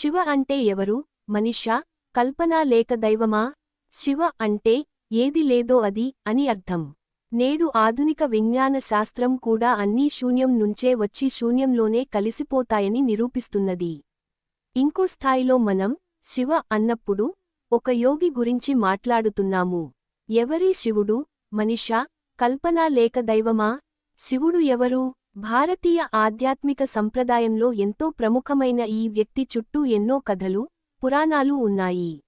శివ అంటే ఎవరు? మనిషా? కల్పన లేక దైవమా? శివ అంటే ఏది లేదో అది అని అర్థం. నేడు ఆధునిక విజ్ఞాన శాస్త్రం కూడా అన్నీ శూన్యం నుంచే వచ్చి శూన్యంలోనే కలిసిపోతాయని నిరూపిస్తున్నది. ఇంకో స్థాయిలో మనం శివ అన్నప్పుడు ఒక యోగి గురించి మాట్లాడుతున్నాము. ఎవరీ శివుడు? మనిషా? కల్పన లేక దైవమా? శివుడు ఎవరు? భారతీయ ఆధ్యాత్మిక సంప్రదాయంలో ఎంతో ప్రముఖమైన ఈ వ్యక్తి చుట్టూ ఎన్నో కథలు పురాణాలు ఉన్నాయి.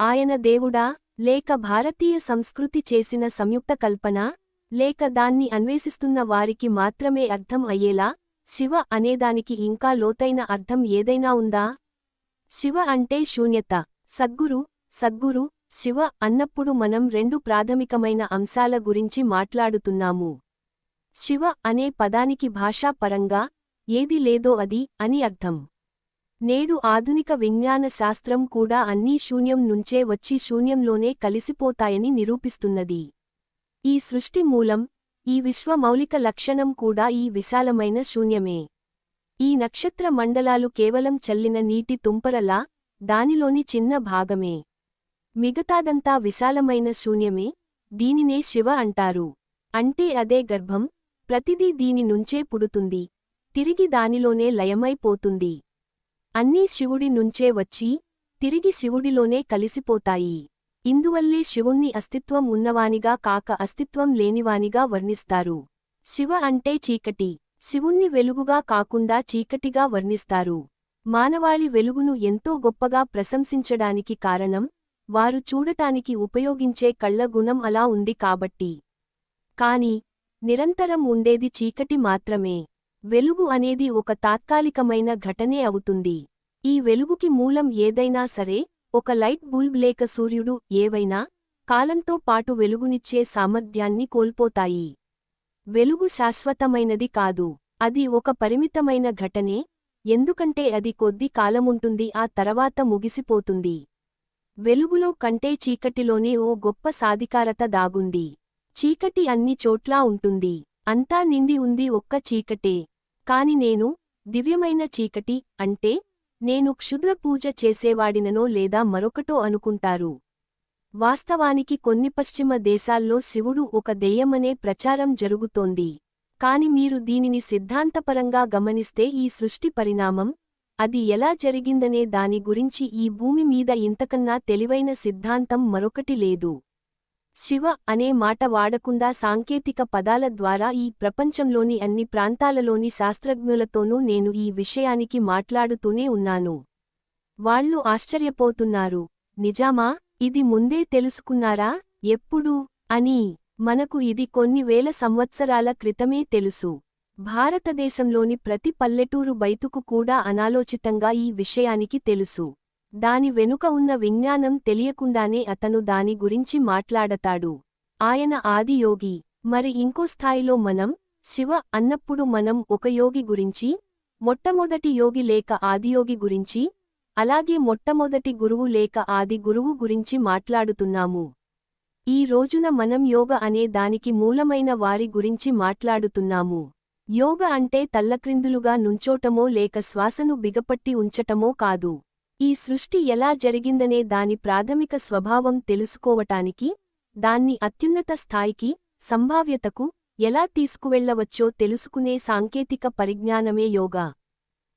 ఆయన దేవుడా లేక భారతీయ సంస్కృతి చేసిన సంయుక్త కల్పన లేక దాన్ని అన్వేషిస్తున్న వారికి మాత్రమే అర్థం అయ్యేలా శివ అనేదానికి ఇంకా లోతైన అర్థం ఏదైనా ఉందా? శివ అంటే శూన్యత. సద్గురు సద్గురు శివ అన్నప్పుడు మనం రెండు ప్రాథమికమైన అంశాల గురించి మాట్లాడుతున్నాము. శివ అనే పదానికి భాషాపరంగా ఏది లేదో అది అని అర్థం. నేడు ఆధునిక విజ్ఞాన శాస్త్రం కూడా అన్నీ శూన్యం నుంచే వచ్చి శూన్యంలోనే కలిసిపోతాయని నిరూపిస్తున్నది. ఈ సృష్టి మూలం ఈ విశ్వ మౌలిక లక్షణం కూడా ఈ విశాలమైన శూన్యమే. ఈ నక్షత్ర మండలాలు కేవలం చల్లిన నీటి తుంపరలా దానిలోని చిన్న భాగమే. మిగతాదంతా విశాలమైన శూన్యమే దీనినే శివ అంటారు. అంటే అదే గర్భం ప్రతిదీ దీని నుంచే పుడుతుంది. తిరిగి దానిలోనే లయమైపోతుంది. అన్నీ శివుడి నుంచే వచ్చి తిరిగి శివుడిలోనే కలిసిపోతాయి. ఇందువల్లే శివుణ్ణి అస్తిత్వం ఉన్నవానిగా కాక అస్తిత్వం లేనివానిగా వర్ణిస్తారు. శివ అంటే చీకటి. శివుణ్ణి వెలుగుగా కాకుండా చీకటిగా వర్ణిస్తారు. మానవాళి వెలుగును ఎంతో గొప్పగా ప్రశంసించడానికి కారణం వారు చూడటానికి ఉపయోగించే కళ్ళ గుణం అలా ఉంది కాబట్టి. కాని నిరంతరం ఉండేది చీకటి మాత్రమే. వెలుగు అనేది ఒక తాత్కాలికమైన ఘటనే అవుతుంది. ఈ వెలుగుకి మూలం ఏదైనా సరే ఒక లైట్ బుల్బ్ లేక సూర్యుడు ఏవైనా కాలంతో పాటు వెలుగునిచ్చే సామర్థ్యాన్ని కోల్పోతాయి. వెలుగు శాశ్వతమైనది కాదు. అది ఒక పరిమితమైన ఘటనే. ఎందుకంటే అది కొద్ది కాలముంటుంది ఆ తర్వాత ముగిసిపోతుంది. వెలుగులో కంటే చీకటిలోనే ఓ గొప్ప సాధికారత దాగుంది. చీకటి అన్ని చోట్లా ఉంటుంది. అంతా నిండి ఉంది ఒక్క చీకటే. కాని నేను దివ్యమైన చీకటి అంటే నేను క్షుద్ర పూజ చేసేవాడిననో లేదా మరొకటో అనుకుంటారు. వాస్తవానికి కొన్ని పశ్చిమ దేశాల్లో శివుడు ఒక దెయ్యమనే ప్రచారం జరుగుతోంది. కాని మీరు దీనిని సిద్ధాంతపరంగా గమనిస్తే ఈ సృష్టి పరిణామం అది ఎలా జరిగిందనే దాని గురించి ఈ భూమి మీద ఇంతకన్నా తెలివైన సిద్ధాంతం మరొకటి లేదు. శివ అనే మాట వాడకుండా సాంకేతిక పదాల ద్వారా ఈ ప్రపంచంలోని అన్ని ప్రాంతాలలోని శాస్త్రజ్ఞులతోనూ నేను ఈ విషయానికి మాట్లాడుతూనే ఉన్నాను. వాళ్ళు ఆశ్చర్యపోతున్నారు. నిజామా? ఇది ముందే తెలుసుకున్నారా? ఎప్పుడు? అని. మనకు ఇది కొన్ని వేల సంవత్సరాల క్రితమే తెలుసు. భారతదేశంలోని ప్రతి పల్లెటూరు బైతుకు కూడా అనాలోచితంగా ఈ విషయానికి తెలుసు. దాని వెనుక ఉన్న విజ్ఞానం తెలియకుండానే అతను దాని గురించి మాట్లాడతాడు. ఆయన ఆదియోగి మరి ఇంకో స్థాయిలో మనం శివ అన్నప్పుడు మనం ఒక యోగి గురించి మొట్టమొదటి యోగి లేక ఆదియోగి గురించి అలాగే మొట్టమొదటి గురువు లేక ఆది గురువు గురించి మాట్లాడుతున్నాము. ఈ రోజున మనం యోగ అనే దానికి మూలమైన వారి గురించి మాట్లాడుతున్నాము. యోగ అంటే తల్లక్రిందులుగా నుంచోటమో లేక శ్వాసను బిగపట్టి ఉంచటమో కాదు. ఈ సృష్టి ఎలా జరిగిందనే దాని ప్రాథమిక స్వభావం తెలుసుకోవటానికి దాన్ని అత్యున్నత స్థాయికి సంభావ్యతకు ఎలా తీసుకువెళ్ళవచ్చో తెలుసుకునే సాంకేతిక పరిజ్ఞానమే యోగా.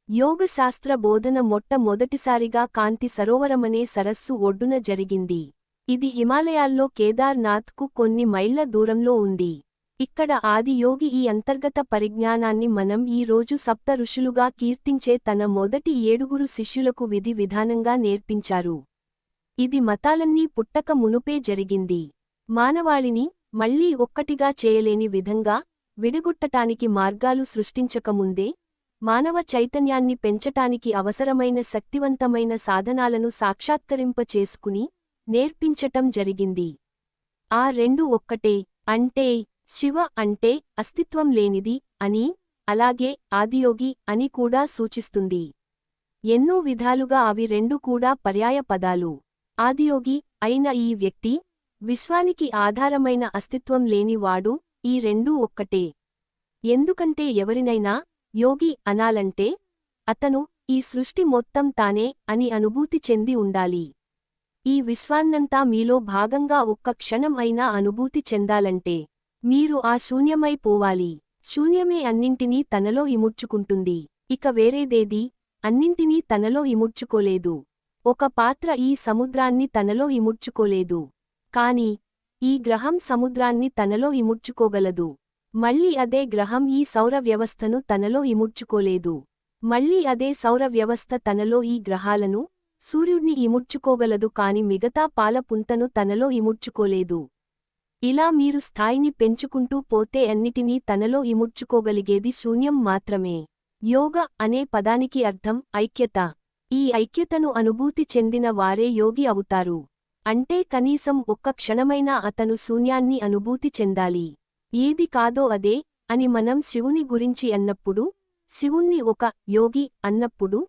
యోగశాస్త్ర బోధన మొట్టమొదటిసారిగా కాంతి సరోవరమనే సరస్సు ఒడ్డున జరిగింది. ఇది హిమాలయాల్లో కేదార్నాథ్కు కొన్ని మైళ్ళ దూరంలో ఉంది. ఇక్కడ ఆదియోగి ఈ అంతర్గత పరిజ్ఞానాన్ని మనం ఈ రోజు సప్త ఋషులుగా కీర్తించే తన మొదటి ఏడుగురు శిష్యులకు విధి విధానంగా నేర్పించారు. ఇది మతాలన్నీ పుట్టక మునుపే జరిగింది. మానవాళిని మళ్ళీ ఒక్కటిగా చేయలేని విధంగా విడగొట్టటానికి మార్గాలు సృష్టించకముందే మానవ చైతన్యాన్ని పెంచటానికి అవసరమైన శక్తివంతమైన సాధనాలను సాక్షాత్కరింపచేసుకుని నేర్పించటం జరిగింది. ఆ రెండు ఒక్కటే అంటే శివ అంటే అస్తిత్వం లేనిది అని అలాగే ఆదియోగి అని కూడా సూచిస్తుంది. ఎన్నో విధాలుగా అవి రెండు కూడా పర్యాయ పదాలు. ఆదియోగి అయిన ఈ వ్యక్తి విశ్వానికి ఆధారమైన అస్తిత్వం లేనివాడు ఈ రెండూ ఒక్కటే. ఎందుకంటే ఎవరినైనా యోగి అనాలంటే అతను ఈ సృష్టి మొత్తం తానే అని అనుభూతి చెంది ఉండాలి. ఈ విశ్వాన్నంతా మీలో భాగంగా ఒక్క క్షణం అయినా అనుభూతి చెందాలంటే మీరు ఆ శూన్యమై పోవాలి. శూన్యమే అన్నింటినీ తనలో ఇముడ్చుకుంటుంది. ఇక వేరేదేది? అన్నింటినీ తనలో ఇముడ్చుకోలేదు. ఒక పాత్ర ఈ సముద్రాన్ని తనలో ఇముడ్చుకోలేదు. కాని ఈ గ్రహం సముద్రాన్ని తనలో ఇముడ్చుకోగలదు. మళ్ళీ అదే గ్రహం ఈ సౌర వ్యవస్థను తనలో ఇముడ్చుకోలేదు. మళ్ళీ అదే సౌర వ్యవస్థ తనలో ఈ గ్రహాలను సూర్యుడ్ని ఇముడ్చుకోగలదు కాని మిగతా పాలపుంతను తనలో ఇముడ్చుకోలేదు. ఇలా మీరు స్థాయిని పెంచుకుంటూ పోతే అన్నిటినీ తనలో ఇముడ్చుకోగలిగేది శూన్యం మాత్రమే. యోగ అనే పదానికి అర్థం ఐక్యత. ఈ ఐక్యతను అనుభూతి చెందిన వారే యోగి అవుతారు. అంటే కనీసం ఒక్క క్షణమైనా అతను శూన్యాన్ని అనుభూతి చెందాలి. ఏది కాదో అదే అని మనం శివుని గురించి అన్నప్పుడు శివుణ్ణి ఒక యోగి అన్నప్పుడు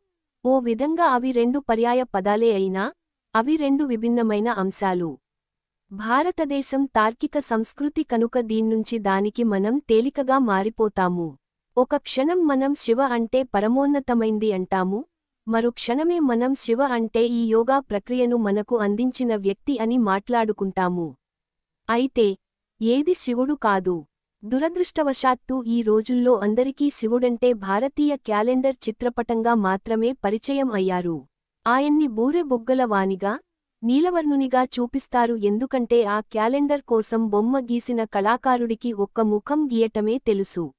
ఓ విధంగా అవి రెండు పర్యాయ పదాలే అయినా అవి రెండు విభిన్నమైన అంశాలు. భారతదేశం తార్కిక సంస్కృతి కనుక దీన్నుంచి దానికి మనం తేలికగా మారిపోతాము. ఒక క్షణం మనం శివ అంటే పరమోన్నతమైంది అంటాము. మరు క్షణమే మనం శివ అంటే ఈ యోగా ప్రక్రియను మనకు అందించిన వ్యక్తి అని మాట్లాడుకుంటాము. అయితే ఏది శివుడు కాదు. దురదృష్టవశాత్తు ఈ రోజుల్లో అందరికీ శివుడంటే భారతీయ క్యాలెండర్ చిత్రపటంగా మాత్రమే పరిచయం అయ్యారు. ఆయన్ని బూరె బొగ్గల వానిగా నీలవర్ణునిగా చూపిస్తారు ఎందుకంటే ఆ క్యాలెండర్ కోసం బొమ్మ గీసిన కళాకారుడికి ఒక్క ముఖం గీయటమే తెలుసు.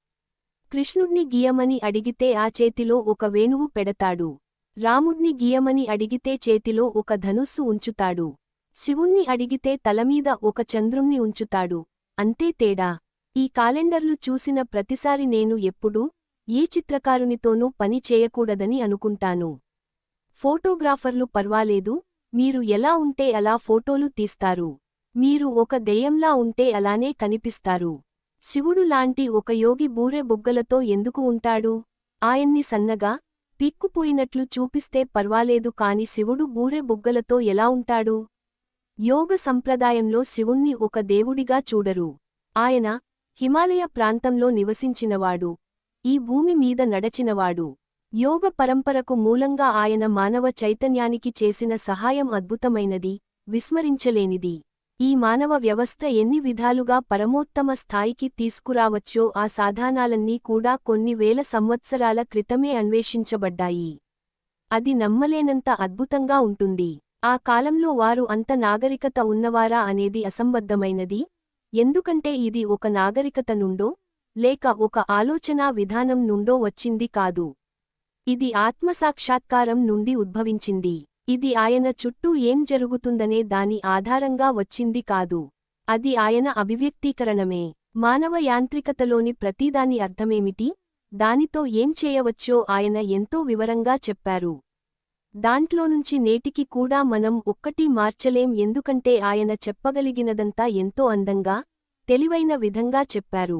కృష్ణుణ్ణి గీయమని అడిగితే ఆ చేతిలో ఒక వేణువు పెడతాడు. రాముణ్ణి గీయమని అడిగితే చేతిలో ఒక ధనుస్సు ఉంచుతాడు. శివుణ్ణి అడిగితే తలమీద ఒక చంద్రుణ్ణి ఉంచుతాడు. అంతే తేడా. ఈ కాలెండర్లు చూసిన ప్రతిసారి నేను ఎప్పుడూ ఏ చిత్రకారునితోనూ పని చేయకూడదని అనుకుంటాను. ఫోటోగ్రాఫర్లు పర్వాలేదు మీరు ఎలా ఉంటే అలా ఫోటోలు తీస్తారు. మీరు ఒక దెయ్యంలా ఉంటే అలానే కనిపిస్తారు. శివుడు లాంటి ఒక యోగి బూరె బుగ్గలతో ఎందుకు ఉంటాడు? ఆయన్ని సన్నగా పిక్కుపోయినట్లు చూపిస్తే పర్వాలేదు కాని శివుడు బూరె బుగ్గలతో ఎలా ఉంటాడు? యోగ సంప్రదాయంలో శివుణ్ణి ఒక దేవుడిగా చూడరు. ఆయన హిమాలయ ప్రాంతంలో నివసించినవాడు. ఈ భూమి మీద నడచినవాడు. యోగ పరంపరకు మూలంగా ఆయన మానవ చైతన్యానికి చేసిన సహాయం అద్భుతమైనది విస్మరించలేనిది. ఈ మానవ వ్యవస్థ ఎన్ని విధాలుగా పరమోత్తమ స్థాయికి తీసుకురావచ్చో ఆ సాధానాలన్నీ కూడా కొన్ని వేల సంవత్సరాల క్రితమే అన్వేషించబడ్డాయి. అది నమ్మలేనంత అద్భుతంగా ఉంటుంది. ఆ కాలంలో వారు అంత నాగరికత ఉన్నవారా అనేది అసంబద్ధమైనది. ఎందుకంటే ఇది ఒక నాగరికత నుండో లేక ఒక ఆలోచనా విధానం నుండో వచ్చింది కాదు. ఇది ఆత్మసాక్షాత్కారం నుండి ఉద్భవించింది. ఇది ఆయన చుట్టూ ఏం జరుగుతుందనే దాని ఆధారంగా వచ్చింది కాదు. అది ఆయన అభివ్యక్తీకరణమే. మానవ యాంత్రికతలోని ప్రతిదాని అర్థమేమిటి? దానితో ఏం చేయవచ్చో ఆయన ఎంతో వివరంగా చెప్పారు. దాంట్లోనుంచి నేటికి కూడా మనం ఒక్కటి మార్చలేం ఎందుకంటే ఆయన చెప్పగలిగినదంతా ఎంతో అందంగా తెలివైన విధంగా చెప్పారు.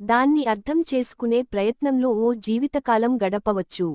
దాన్ని అర్థం చేసుకునే ప్రయత్నంలో ఓ జీవితకాలం గడపవచ్చు.